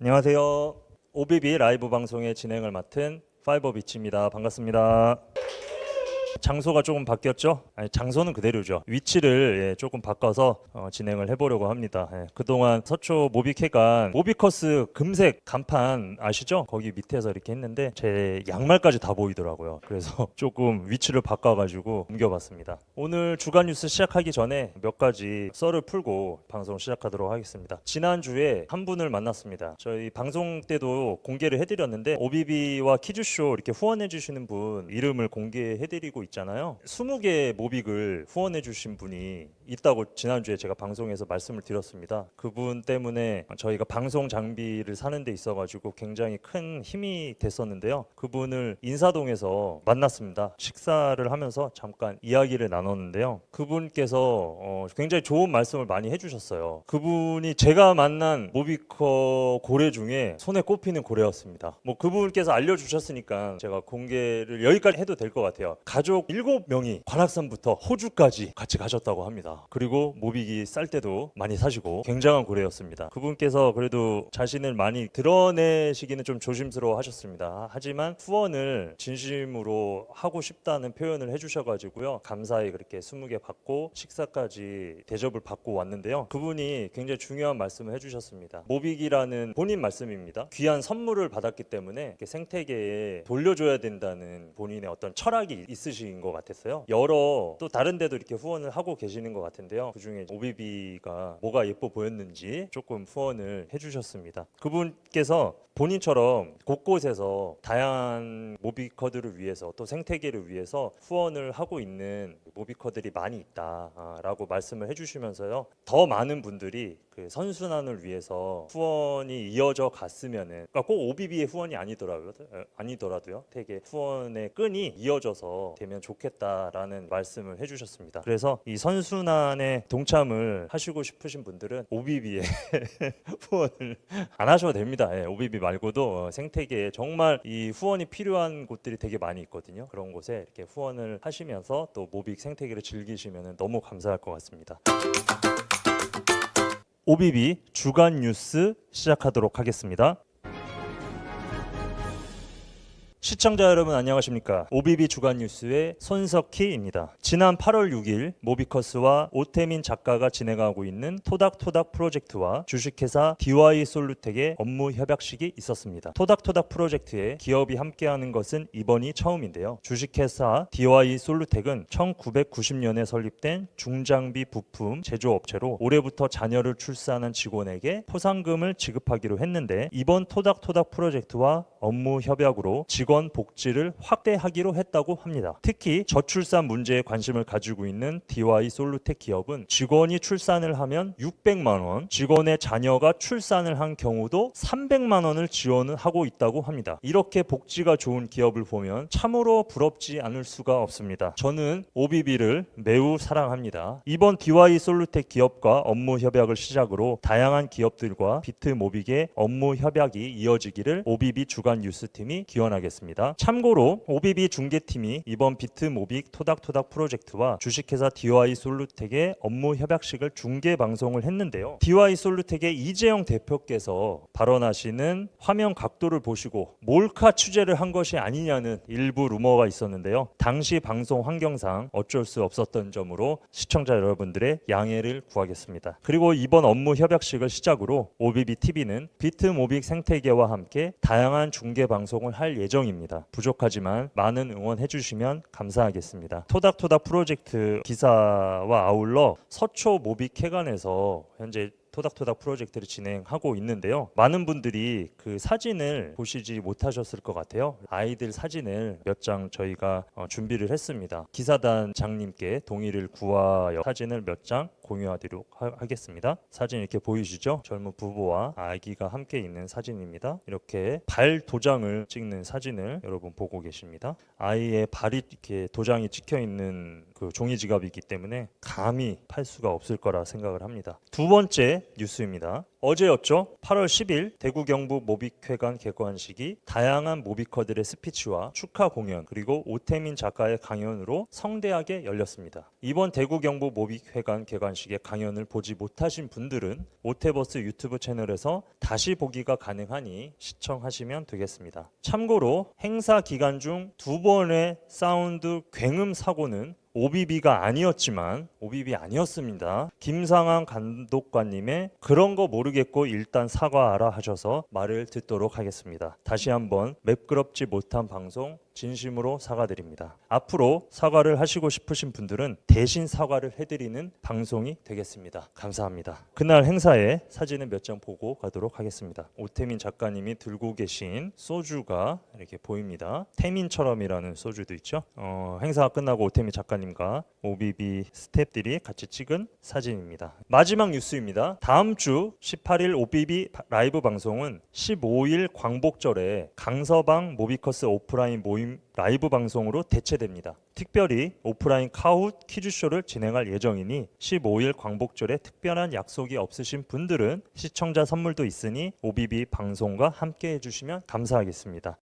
안녕하세요. OBB 라이브 방송의 진행을 맡은 파이버 비치입니다. 반갑습니다. 장소가 조금 바뀌었죠? 아니, 장소는 그대로죠. 위치를 예, 조금 바꿔서 어, 진행을 해보려고 합니다. 예, 그동안 서초 모비캐간 모비커스 금색 간판 아시죠? 거기 밑에서 이렇게 했는데 제 양말까지 다 보이더라고요. 그래서 조금 위치를 바꿔가지고 옮겨봤습니다. 오늘 주간 뉴스 시작하기 전에 몇 가지 썰을 풀고 방송 시작하도록 하겠습니다. 지난주에 한 분을 만났습니다. 저희 방송 때도 공개를 해드렸는데 오비비와 키즈쇼 이렇게 후원해주시는 분 이름을 공개해드리고 있잖아요. 20개 모빅을 후원해 주신 분이 있다고 지난주에 제가 방송에서 말씀을 드렸습니다. 그분 때문에 저희가 방송 장비를 사는 데 있어 가지고 굉장히 큰 힘이 됐었는데요. 그분을 인사동에서 만났습니다. 식사를 하면서 잠깐 이야기를 나눴는데요. 그분께서 어, 굉장히 좋은 말씀을 많이 해 주셨어요. 그분이 제가 만난 모비커 고래 중에 손에 꼽히는 고래였습니다. 뭐 그분께서 알려 주셨으니까 제가 공개를 여기까지 해도 될 것 같아요. 가족 7명이 관악산부터 호주까지 같이 가셨다고 합니다. 그리고 모비기 쌀 때도 많이 사시고 굉장한 고래였습니다. 그분께서 그래도 자신을 많이 드러내시기는 좀 조심스러워 하셨습니다. 하지만 후원을 진심으로 하고 싶다는 표현을 해주셔가지고요. 감사히 그렇게 20개 받고 식사까지 대접을 받고 왔는데요. 그분이 굉장히 중요한 말씀을 해주셨습니다. 모빅이라는 본인 말씀입니다. 귀한 선물을 받았기 때문에 생태계에 돌려줘야 된다는 본인의 어떤 철학이 있으신 것 같았어요. 여러 또 다른 데도 이렇게 후원을 하고 계시는 것 같은데요. 그 중에 오비비가 뭐가 예뻐 보였는지 조금 후원을 해주셨습니다. 그분께서 본인처럼 곳곳에서 다양한 모비커들을 위해서 또 생태계를 위해서 후원을 하고 있는 모비커들이 많이 있다라고 말씀을 해주시면서요 더 많은 분들이 그 선순환을 위해서 후원이 이어져 갔으면은 그러니까 꼭 OBB의 후원이 아니더라고요 어, 아니더라도요 되게 후원의 끈이 이어져서 되면 좋겠다라는 말씀을 해주셨습니다 그래서 이 선순환에 동참을 하시고 싶으신 분들은 OBB의 후원을 안 하셔도 됩니다. 예, OBB 말고도 어, 생태계에 정말 이 후원이 필요한 곳들이 되게 많이 있거든요. 그런 곳에 이렇게 후원을 하시면서 또 모빅 생 태계를 즐기시면 너무 감사할 것 같습니다. OBB 주간 뉴스 시작하도록 하겠습니다. 시청자 여러분 안녕하십니까? OBB 주간 뉴스의 손석희입니다. 지난 8월 6일 모비커스와 오태민 작가가 진행하고 있는 토닥토닥 프로젝트와 주식회사 DY 솔루텍의 업무 협약식이 있었습니다. 토닥토닥 프로젝트에 기업이 함께하는 것은 이번이 처음인데요. 주식회사 DY 솔루텍은 1990년에 설립된 중장비 부품 제조업체로 올해부터 자녀를 출산한 직원에게 포상금을 지급하기로 했는데 이번 토닥토닥 프로젝트와 업무 협약으로 직원 복지를 확대하기로 했다고 합니다. 특히 저출산 문제에 관심을 가지고 있는 DY 솔루텍 기업은 직원이 출산을 하면 600만 원, 직원의 자녀가 출산을 한 경우도 300만 원을 지원을 하고 있다고 합니다. 이렇게 복지가 좋은 기업을 보면 참으로 부럽지 않을 수가 없습니다. 저는 OBB를 매우 사랑합니다. 이번 DY 솔루텍 기업과 업무 협약을 시작으로 다양한 기업들과 비트모빅의 업무 협약이 이어지기를 OBB 주간 뉴스팀이 기원하겠습니다. 참고로 OBB 중계팀이 이번 비트모빅 토닥토닥 프로젝트와 주식회사 DY 솔루텍의 업무 협약식을 중계 방송을 했는데요. DY 솔루텍의 이재영 대표께서 발언하시는 화면 각도를 보시고 몰카 취재를 한 것이 아니냐는 일부 루머가 있었는데요. 당시 방송 환경상 어쩔 수 없었던 점으로 시청자 여러분들의 양해를 구하겠습니다. 그리고 이번 업무 협약식을 시작으로 OBB TV는 비트모빅 생태계와 함께 다양한 중계 방송을 할 예정입니다. 부족하지만 많은 응원해 주시면 감사하겠습니다. 토닥토닥 프로젝트 기사와 아울러 서초 모빅회관에서 현재 토닥토닥 프로젝트를 진행하고 있는데요. 많은 분들이 그 사진을 보시지 못하셨을 것 같아요. 아이들 사진을 몇 장 저희가 어, 준비를 했습니다. 기사단 장님께 동의를 구하여 사진을 몇 장 공유하도록 하, 하겠습니다. 사진 이렇게 보이시죠? 젊은 부부와 아기가 함께 있는 사진입니다. 이렇게 발 도장을 찍는 사진을 여러분 보고 계십니다. 아이의 발이 이렇게 도장이 찍혀 있는 그 종이 지갑이기 때문에 감히 팔 수가 없을 거라 생각을 합니다. 두 번째 뉴스입니다. 어제였죠. 8월 10일 대구 경북 모빅회관 개관식이 다양한 모비커들의 스피치와 축하 공연 그리고 오태민 작가의 강연으로 성대하게 열렸습니다. 이번 대구 경북 모빅회관 개관식의 강연을 보지 못하신 분들은 오태버스 유튜브 채널에서 다시 보기가 가능하니 시청하시면 되겠습니다. 참고로 행사 기간 중 두 번의 사운드 굉음 사고는 OBB가 아니었지만 OBB 아니었습니다. 김상환 감독관님의 그런 거 모르겠고 일단 사과하라 하셔서 말을 듣도록 하겠습니다. 다시 한번 매끄럽지 못한 방송 진심으로 사과드립니다. 앞으로 사과를 하시고 싶으신 분들은 대신 사과를 해드리는 방송이 되겠습니다. 감사합니다. 그날 행사에 사진을 몇 장 보고 가도록 하겠습니다. 오태민 작가님이 들고 계신 소주가 이렇게 보입니다. 태민처럼이라는 소주도 있죠. 어, 행사가 끝나고 오태민 작가님과 OBB 스탭들이 같이 찍은 사진입니다. 마지막 뉴스입니다. 다음 주 18일 OBB 라이브 방송은 15일 광복절에 강서방 모비커스 오프라인 모임 라이브 방송으로 대체됩니다. 특별히 오프라인 카웃 퀴즈쇼를 진행할 예정이니 15일 광복절에 특별한 약속이 없으신 분들은 시청자 선물도 있으니 OBB 방송과 함께 해주시면 감사하겠습니다.